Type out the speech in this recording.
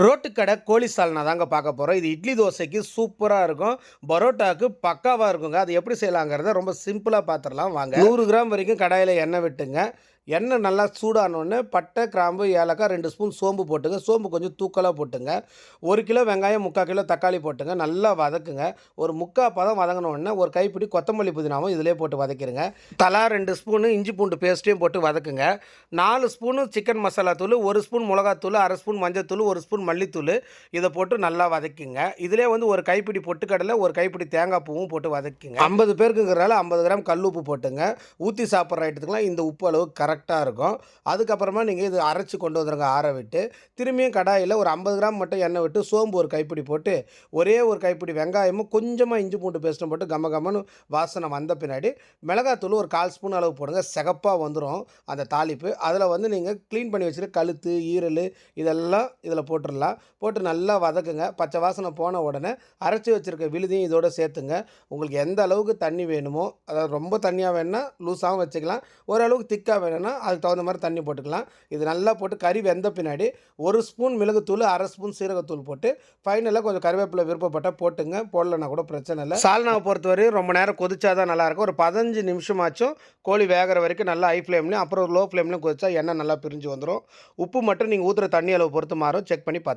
R ரோட்டுக்கடை கோழி சால்னா தாங்க பார்க்க போகிறோம் இது இட்லி தோசைக்கு சூப்பராக இருக்கும். பரோட்டாவுக்கு பக்காவாக இருக்குங்க. அது எப்படி செய்யலாங்கிறத ரொம்ப சிம்பிளாக பார்த்துடலாம் வாங்க. நூறு கிராம் வரைக்கும் கடாயில் எண்ணெய் விட்டுங்க. எண்ணெய் நல்லா சூடானோடனே பட்டை கிராம்பு ஏலக்காய் ரெண்டு ஸ்பூன் சோம்பு போட்டுங்க. சோம்பு கொஞ்சம் தூக்கலாக போட்டுங்க. ஒரு கிலோ வெங்காயம் முக்கால் கிலோ தக்காளி போட்டுங்க. நல்லா வதக்குங்க. ஒரு முக்கால் பதம் வதங்கினோடனே ஒரு கைப்பிடி கொத்தமல்லி புதினாவும் இதிலே போட்டு வதக்கிடுங்க தலா ரெண்டு ஸ்பூனு இஞ்சி பூண்டு பேஸ்ட்டையும் போட்டு வதக்குங்க. நாலு ஸ்பூனு சிக்கன் மசாலா தூள் ஒரு ஸ்பூன் மிளகாத்தூள் அரை ஸ்பூன் மஞ்சத்தூள் ஒரு ஸ்பூன் மல்லி மல்லித்தூள் இதை போட்டு நல்லா வதக்கிங்க. இதிலே வந்து ஒரு கைப்பிடி பொட்டுக்கடலை ஒரு கைப்பிடி தேங்காய் பூவும் போட்டு வதக்கிங்க. ஐம்பது பேருக்குங்கிறனால ஐம்பது கிராம் கல் உப்பு போட்டுங்க. ஊற்றி சாப்பிட்ற ஐட்டத்துக்குலாம் இந்த உப்பு அளவு கரெக்டாக இருக்கும். அதுக்கப்புறமா நீங்கள் இது அரைச்சி கொண்டு வந்துடுங்க ஆற விட்டு. திரும்பியும் கடாயில் ஒரு ஐம்பது கிராம் மட்டும் எண்ணெய் விட்டு சோம்பு ஒரு கைப்பிடி போட்டு ஒரே ஒரு கைப்பிடி வெங்காயமும் கொஞ்சமாக இஞ்சி பூண்டு பேஸ்ட்டும் போட்டு கம கமன்னு வாசனை வந்த பின்னாடி மிளகாத்தூள் ஒரு கால் ஸ்பூன் அளவு போடுங்க. சிகப்பாக வந்துடும் அந்த தாளிப்பு. அதில் வந்து நீங்கள் க்ளீன் பண்ணி வச்சுட்டு கழுத்து ஈரல் இதெல்லாம் இதில் போட்டுடலாம் போட்டு நல்லா வதக்குங்க. பச்சை வாசனை போன உடனே அரைச்சி வச்சுருக்க விழுதியும் இதோட சேர்த்துங்க. உங்களுக்கு எந்த அளவுக்கு தண்ணி வேணுமோ அதாவது ரொம்ப தண்ணியாக வேணும்னா லூஸாகவும் வச்சுக்கலாம். ஓரளவுக்கு திக்காக வேணும்னா அதுக்கு தகுந்த மாதிரி தண்ணி போட்டுக்கலாம். இது நல்லா போட்டு கறி வெந்த பின்னாடி ஒரு ஸ்பூன் மிளகுத்தூள் அரை ஸ்பூன் சீரகத்தூள் போட்டு ஃபைனலாக கொஞ்சம் கருவேப்பிலை விருப்பப்பட்டால் போட்டுங்க. போடலன்னா கூட பிரச்சனை இல்லை. சால்னாவை பொறுத்தவரையும் ரொம்ப நேரம் கொதிச்சா தான் நல்லாயிருக்கும் ஒரு பதினஞ்சு நிமிஷமாச்சும் கோழி வேகிற வரைக்கும் நல்லா ஹை ஃப்ளேம்லேயும் அப்புறம் லோ ஃப்ளேம்லேயும் கொதிச்சா எண்ணெய் நல்லா பிரிஞ்சு வந்துடும் உப்பு மட்டும் நீங்கள் ஊற்றுற தண்ணி அளவு பொறுத்து மாறும். செக் பண்ணி பார்த்து